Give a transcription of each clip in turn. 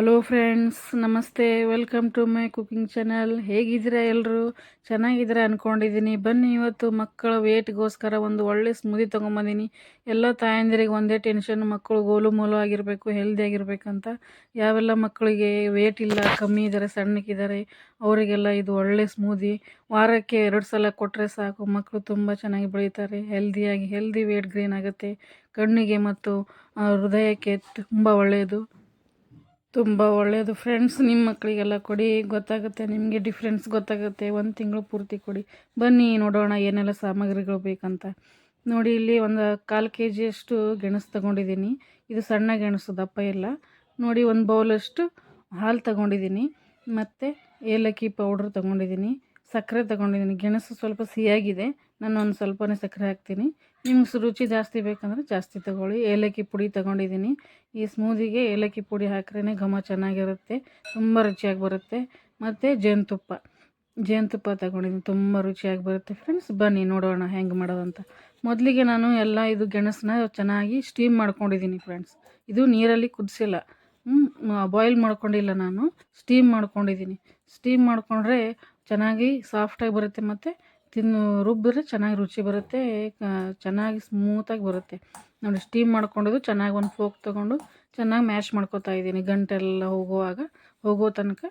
Hello friends ನಮಸ್ತೆ welcome to my cooking channel ಹೇಗಿದ್ದೀರಾ ಎಲ್ಲರೂ ಚೆನ್ನಾಗಿದ್ದೀರಾ ಅಂದ್ಕೊಂಡಿದ್ದೀನಿ ಬನ್ನಿ ಇವತ್ತು ಮಕ್ಕಳ ವೇಟ್ಗೋಸ್ಕರ ಒಂದು ಒಳ್ಳೆ ಸ್ಮೂದಿ ತೊಗೊಂಬಂದಿನಿ. ಎಲ್ಲ ತಾಯಂದಿರಿಗೆ ಒಂದೇ ಟೆನ್ಷನ್ ಮಕ್ಕಳು ಗೋಲು ಮೂಲು ಆಗಿರಬೇಕು ಹೆಲ್ದಿ ಆಗಿರಬೇಕಂತ ಯಾವೆಲ್ಲ ಮಕ್ಕಳಿಗೆ ವೇಟ್ ಇಲ್ಲ, ಕಮ್ಮಿ ಇದ್ದಾರೆ ಸಣ್ಣಕ್ಕಿದ್ದಾರೆ ಅವರಿಗೆಲ್ಲ ಇದು ಒಳ್ಳೆ ಸ್ಮೂದಿ ವಾರಕ್ಕೆ ಎರಡು ಸಲ ಕೊಟ್ಟರೆ ಸಾಕು. ಮಕ್ಕಳು ತುಂಬ ಚೆನ್ನಾಗಿ ಬೆಳೀತಾರೆ. ಹೆಲ್ದಿಯಾಗಿ ಹೆಲ್ದಿ ವೇಟ್ ಗ್ರೈನ್ ಆಗುತ್ತೆ. ಕಣ್ಣಿಗೆ ಮತ್ತು ಹೃದಯಕ್ಕೆ ತುಂಬ ಒಳ್ಳೆಯದು. ತುಂಬ ಒಳ್ಳೆಯದು ಫ್ರೆಂಡ್ಸ್ ನಿಮ್ಮ ಮಕ್ಕಳಿಗೆಲ್ಲ ಕೊಡಿ. ಗೊತ್ತಾಗುತ್ತೆ, ನಿಮಗೆ ಡಿಫ್ರೆನ್ಸ್ ಗೊತ್ತಾಗುತ್ತೆ. ಒಂದು ತಿಂಗಳು ಪೂರ್ತಿ ಕೊಡಿ. ಬನ್ನಿ, ನೋಡೋಣ ಏನೆಲ್ಲ ಸಾಮಗ್ರಿಗಳು ಬೇಕಂತ. ನೋಡಿ, ಇಲ್ಲಿ ಒಂದು ಕಾಲು ಕೆ ಜಿಯಷ್ಟು ಗೆಣಸು ತಗೊಂಡಿದ್ದೀನಿ. ಇದು ಸಣ್ಣ ಗೆಣಸು ದಪ್ಪ ಇಲ್ಲ. ನೋಡಿ, ಒಂದು ಬೌಲಷ್ಟು ಹಾಲು ತಗೊಂಡಿದ್ದೀನಿ. ಮತ್ತು ಏಲಕ್ಕಿ ಪೌಡ್ರ್ ತೊಗೊಂಡಿದ್ದೀನಿ. ಸಕ್ಕರೆ ತಗೊಂಡಿದ್ದೀನಿ. ಗೆಣಸು ಸ್ವಲ್ಪ ಸಿಹಿಯಾಗಿದೆ. ನಾನು ಒಂದು ಸ್ವಲ್ಪನೇ ಸಕ್ಕರೆ ಹಾಕ್ತೀನಿ. ನಿಮ್ಗೆ ರುಚಿ ಜಾಸ್ತಿ ಬೇಕಂದ್ರೆ ಜಾಸ್ತಿ ತಗೊಳ್ಳಿ. ಏಲಕ್ಕಿ ಪುಡಿ ತಗೊಂಡಿದ್ದೀನಿ ಈ ಸ್ಮೂದಿಗೆ ಏಲಕ್ಕಿ ಪುಡಿ ಹಾಕ್ರೇ ಘಮ ಚೆನ್ನಾಗಿರುತ್ತೆ, ತುಂಬ ರುಚಿಯಾಗಿ ಬರುತ್ತೆ. ಮತ್ತು ಜೇನುತುಪ್ಪ. ಜೇನುತುಪ್ಪ ತಗೊಂಡಿದ್ದೀನಿ ತುಂಬ ರುಚಿಯಾಗಿ ಬರುತ್ತೆ ಫ್ರೆಂಡ್ಸ್. ಬನ್ನಿ ನೋಡೋಣ ಹೆಂಗೆ ಮಾಡೋದಂತ ಮೊದಲಿಗೆ ನಾನು ಎಲ್ಲ ಇದು ಗೆಣಸನ್ನ ಚೆನ್ನಾಗಿ ಸ್ಟೀಮ್ ಮಾಡ್ಕೊಂಡಿದ್ದೀನಿ ಫ್ರೆಂಡ್ಸ್. ಇದು ನೀರಲ್ಲಿ ಕುದಿಸಿಲ್ಲ. ಬಾಯ್ಲ್ ಮಾಡ್ಕೊಂಡಿಲ್ಲ ನಾನು. ಸ್ಟೀಮ್ ಮಾಡ್ಕೊಂಡಿದ್ದೀನಿ ಸ್ಟೀಮ್ ಮಾಡಿಕೊಂಡ್ರೆ ಚೆನ್ನಾಗಿ ಸಾಫ್ಟಾಗಿ ಬರುತ್ತೆ ಮತ್ತು ತಿನ್ನು ರುಬ್ಬಿದ್ರೆ ಚೆನ್ನಾಗಿ ರುಚಿ ಬರುತ್ತೆ ಚೆನ್ನಾಗಿ ಸ್ಮೂತಾಗಿ ಬರುತ್ತೆ. ನೋಡಿ ಸ್ಟೀಮ್ ಮಾಡ್ಕೊಂಡಿದ್ದು ಚೆನ್ನಾಗಿ ಒಂದು ಫೋಕ್ ತೊಗೊಂಡು ಚೆನ್ನಾಗಿ ಮ್ಯಾಶ್ ಮಾಡ್ಕೊತಾ ಇದ್ದೀನಿ. ಗಂಟೆಲ್ಲ ಹೋಗುವಾಗ, ಹೋಗೋ ತನಕ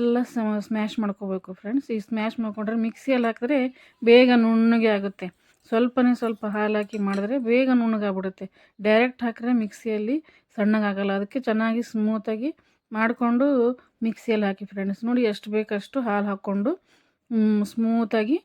ಎಲ್ಲ ಸ್ಮ್ಯಾಶ್ ಮಾಡ್ಕೋಬೇಕು ಫ್ರೆಂಡ್ಸ್ ಈ ಸ್ಮ್ಯಾಶ್ ಮಾಡ್ಕೊಂಡ್ರೆ ಮಿಕ್ಸಿಯಲ್ಲಿ ಹಾಕಿದ್ರೆ ಬೇಗ ನುಣ್ಣಗೆ ಆಗುತ್ತೆ. ಸ್ವಲ್ಪನೇ ಸ್ವಲ್ಪ ಹಾಲು ಹಾಕಿ ಮಾಡಿದ್ರೆ ಬೇಗ ನುಣ್ಣಗಾಗ್ಬಿಡುತ್ತೆ ಡೈರೆಕ್ಟ್ ಹಾಕಿದ್ರೆ ಮಿಕ್ಸಿಯಲ್ಲಿ ಸಣ್ಣಗಾಗಲ್ಲ. ಅದಕ್ಕೆ ಚೆನ್ನಾಗಿ ಸ್ಮೂತಾಗಿ ಮಾಡಿಕೊಂಡು ಮಿಕ್ಸಿಯಲ್ಲಿ ಹಾಕಿ ಫ್ರೆಂಡ್ಸ್ ನೋಡಿ, ಎಷ್ಟು ಬೇಕಷ್ಟು ಹಾಲು ಹಾಕ್ಕೊಂಡು ಸ್ಮೂತಾಗಿ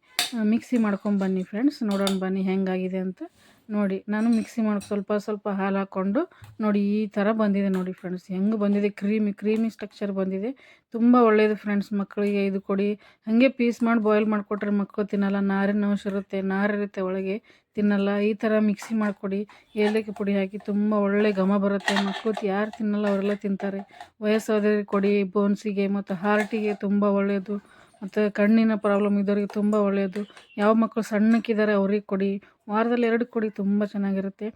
ಮಿಕ್ಸಿ ಮಾಡ್ಕೊಂಡು ಬನ್ನಿ ಫ್ರೆಂಡ್ಸ್ ನೋಡೋಣ ಬನ್ನಿ ಹೆಂಗಾಗಿದೆ ಅಂತ. ನೋಡಿ, ನಾನು ಮಿಕ್ಸಿ ಮಾಡಿ, ಸ್ವಲ್ಪ ಸ್ವಲ್ಪ ಹಾಲು ಹಾಕ್ಕೊಂಡು ನೋಡಿ ಈ ಥರ ಬಂದಿದೆ ನೋಡಿ ಫ್ರೆಂಡ್ಸ್ ಹೆಂಗೆ ಬಂದಿದೆ ಕ್ರೀಮಿ ಕ್ರೀಮಿ ಸ್ಟ್ರಕ್ಚರ್ ಬಂದಿದೆ. ತುಂಬ ಒಳ್ಳೆಯದು ಫ್ರೆಂಡ್ಸ್ ಮಕ್ಕಳಿಗೆ, ಇದು ಕೊಡಿ. ಹಾಗೆ ಪೀಸ್ ಮಾಡಿ ಬಾಯ್ಲ್ ಮಾಡಿಕೊಟ್ರೆ ಮಕ್ಕಳು ತಿನ್ನಲ್ಲ. ನಾರಿನ ಅಂಶ ಇರುತ್ತೆ ನಾರಿರುತ್ತೆ ಒಳಗೆ. ತಿನ್ನಲ್ಲ. ಈ ಥರ ಮಿಕ್ಸಿ ಮಾಡಿಕೊಡಿ. ಏಲಕ್ಕಿ ಪುಡಿ ಹಾಕಿ ತುಂಬ ಒಳ್ಳೆ ಘಮ ಬರುತ್ತೆ. ಮಕ್ಕಳು ಯಾರು ತಿನ್ನಲ್ಲ, ಅವರೆಲ್ಲ ತಿಂತಾರೆ. ವಯಸ್ಸಾದವರಿಗೆ ಕೊಡಿ ಬೋನ್ಸಿಗೆ ಮತ್ತು ಹಾರ್ಟಿಗೆ ತುಂಬ ಒಳ್ಳೆಯದು ಮತ್ತು ಕಣ್ಣಿನ ಪ್ರಾಬ್ಲಮ್ ಇದ್ದವ್ರಿಗೆ ತುಂಬ ಒಳ್ಳೆಯದು ಯಾವ ಮಕ್ಕಳು ಸಣ್ಣಕ್ಕಿದ್ದಾರೆ ಅವ್ರಿಗೆ ಕೊಡಿ. ವಾರದಲ್ಲಿ ಎರಡು ಕೊಡಿ ತುಂಬ ಚೆನ್ನಾಗಿರುತ್ತೆ.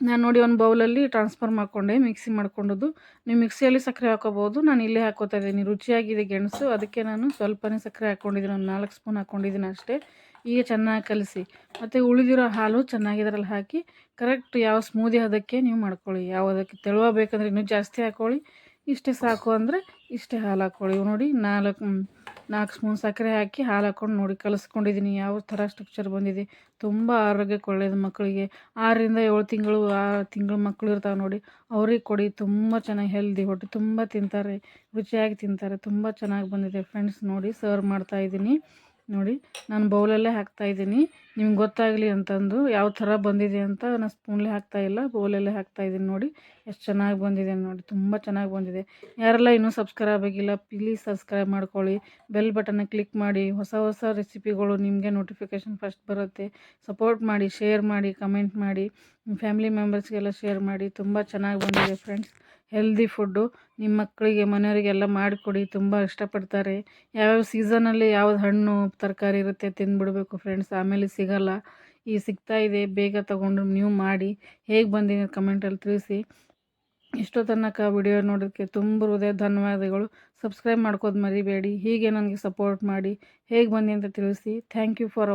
ನಾನು ನೋಡಿ ಒಂದು ಬೌಲಲ್ಲಿ ಟ್ರಾನ್ಸ್ಫರ್ ಮಾಡಿಕೊಂಡೆ ಮಿಕ್ಸಿ ಮಾಡ್ಕೊಂಡದ್ದು. ನೀವು ಮಿಕ್ಸಿಯಲ್ಲಿ ಸಕ್ಕರೆ ಹಾಕೋಬೋದು ನಾನು ಇಲ್ಲೇ ಹಾಕೋತಾ ಇದ್ದೀನಿ. ರುಚಿಯಾಗಿದೆ ಗೆಣಸು. ಅದಕ್ಕೆ ನಾನು ಸ್ವಲ್ಪನೇ ಸಕ್ಕರೆ ಹಾಕ್ಕೊಂಡಿದ್ದೀನಿ ಒಂದು ನಾಲ್ಕು ಸ್ಪೂನ್ ಹಾಕ್ಕೊಂಡಿದ್ದೀನಿ ಅಷ್ಟೇ. ಈಗ ಚೆನ್ನಾಗಿ ಕಲಸಿ. ಮತ್ತು ಉಳಿದಿರೋ ಹಾಲು ಚೆನ್ನಾಗಿ ಇದರಲ್ಲಿ ಹಾಕಿ ಕರೆಕ್ಟ್ ಯಾವ ಸ್ಮೂದಿ ಅದಕ್ಕೆ ನೀವು ಮಾಡ್ಕೊಳ್ಳಿ. ಯಾವುದಕ್ಕೆ ಅದಕ್ಕೆ ತೆಳುವಬೇಕಂದ್ರೆ ಇನ್ನೂ ಜಾಸ್ತಿ ಹಾಕ್ಕೊಳ್ಳಿ ಇಷ್ಟೇ ಸಾಕು ಅಂದರೆ ಇಷ್ಟೇ ಹಾಲು ಹಾಕ್ಕೊಳ್ಳಿ ನೋಡಿ ನಾಲ್ಕು ನಾಲ್ಕು ಸ್ಪೂನ್ ಸಕ್ಕರೆ ಹಾಕಿ ಹಾಲು ಹಾಕ್ಕೊಂಡು ನೋಡಿ ಕಲಿಸ್ಕೊಂಡಿದ್ದೀನಿ ಯಾವ ಥರ ಸ್ಟ್ರಕ್ಚರ್ ಬಂದಿದೆ. ತುಂಬ ಆರೋಗ್ಯಕ್ಕೆ ಒಳ್ಳೆಯದು ಮಕ್ಕಳಿಗೆ. ಆರರಿಂದ ಏಳು ತಿಂಗಳು ಆರು ತಿಂಗಳು ಮಕ್ಕಳು ಇರ್ತಾವೆ ನೋಡಿ. ಅವ್ರಿಗೆ ಕೊಡಿ. ತುಂಬ ಚೆನ್ನಾಗಿ ಹೆಲ್ದಿ ಹೊಟ್ಟೆ, ತುಂಬ ತಿಂತಾರೆ. ರುಚಿಯಾಗಿ ತಿಂತಾರೆ. ತುಂಬ ಚೆನ್ನಾಗಿ ಬಂದಿದೆ. ಫ್ರೆಂಡ್ಸ್ ನೋಡಿ ಸರ್ವ್ ಮಾಡ್ತಾ ಇದ್ದೀನಿ ನೋಡಿ, ನಾನು ಬೌಲಲ್ಲೇ ಹಾಕ್ತಾ ಇದ್ದೀನಿ. ನಿಮ್ಗೆ ಗೊತ್ತಾಗಲಿ ಅಂತಂದು ಯಾವ ಥರ ಬಂದಿದೆ ಅಂತ ನಾನು ಸ್ಪೂನ್ಲೇ ಹಾಕ್ತಾ ಇಲ್ಲ, ಬೌಲಲ್ಲೇ ಹಾಕ್ತಾ ಇದ್ದೀನಿ ನೋಡಿ. ಎಷ್ಟು ಚೆನ್ನಾಗಿ ಬಂದಿದೆ ನೋಡಿ, ತುಂಬ ಚೆನ್ನಾಗಿ ಬಂದಿದೆ. ಯಾರೆಲ್ಲ ಇನ್ನೂ ಸಬ್ಸ್ಕ್ರೈಬ್ ಆಗಿಲ್ಲ ಪ್ಲೀಸ್ ಸಬ್ಸ್ಕ್ರೈಬ್ ಮಾಡ್ಕೊಳ್ಳಿ. ಬೆಲ್ ಬಟನ್ನ ಕ್ಲಿಕ್ ಮಾಡಿ. ಹೊಸ ಹೊಸ ರೆಸಿಪಿಗಳು ನಿಮಗೆ ನೋಟಿಫಿಕೇಷನ್ ಫಸ್ಟ್ ಬರುತ್ತೆ. ಸಪೋರ್ಟ್ ಮಾಡಿ ಶೇರ್ ಮಾಡಿ ಕಮೆಂಟ್ ಮಾಡಿ. ನಿಮ್ಮ ಫ್ಯಾಮಿಲಿ ಮೆಂಬರ್ಸ್ಗೆಲ್ಲ ಶೇರ್ ಮಾಡಿ. ತುಂಬ ಚೆನ್ನಾಗಿ ಬಂದಿದೆ ಫ್ರೆಂಡ್ಸ್ ಹೆಲ್ದಿ ಫುಡ್ಡು ನಿಮ್ಮ ಮಕ್ಕಳಿಗೆ ಮನೆಯವರಿಗೆಲ್ಲ ಮಾಡಿಕೊಡಿ, ತುಂಬ ಇಷ್ಟಪಡ್ತಾರೆ. ಯಾವ್ಯಾವ ಸೀಸನಲ್ಲಿ ಯಾವ್ದು ಹಣ್ಣು, ತರಕಾರಿ ಇರುತ್ತೆ ತಿಂದ್ಬಿಡ್ಬೇಕು ಫ್ರೆಂಡ್ಸ್ ಆಮೇಲೆ ಸಿಗಲ್ಲ. ಈ ಸಿಗ್ತಾ ಇದೆ, ಬೇಗ ತಗೊಂಡು ನೀವು ಮಾಡಿ. ಹೇಗೆ ಬಂದಿದೆ ಕಮೆಂಟಲ್ಲಿ ತಿಳಿಸಿ. ಇಷ್ಟೋ ತನಕ ವಿಡಿಯೋ ನೋಡೋದಕ್ಕೆ ತುಂಬ ಹೃದಯ ಧನ್ಯವಾದಗಳು. ಸಬ್ಸ್ಕ್ರೈಬ್ ಮಾಡ್ಕೋದು ಮರಿಬೇಡಿ. ಹೀಗೆ ನನಗೆ ಸಪೋರ್ಟ್ ಮಾಡಿ. ಹೇಗೆ ಬಂದಿ ಅಂತ ತಿಳಿಸಿ. Thank you for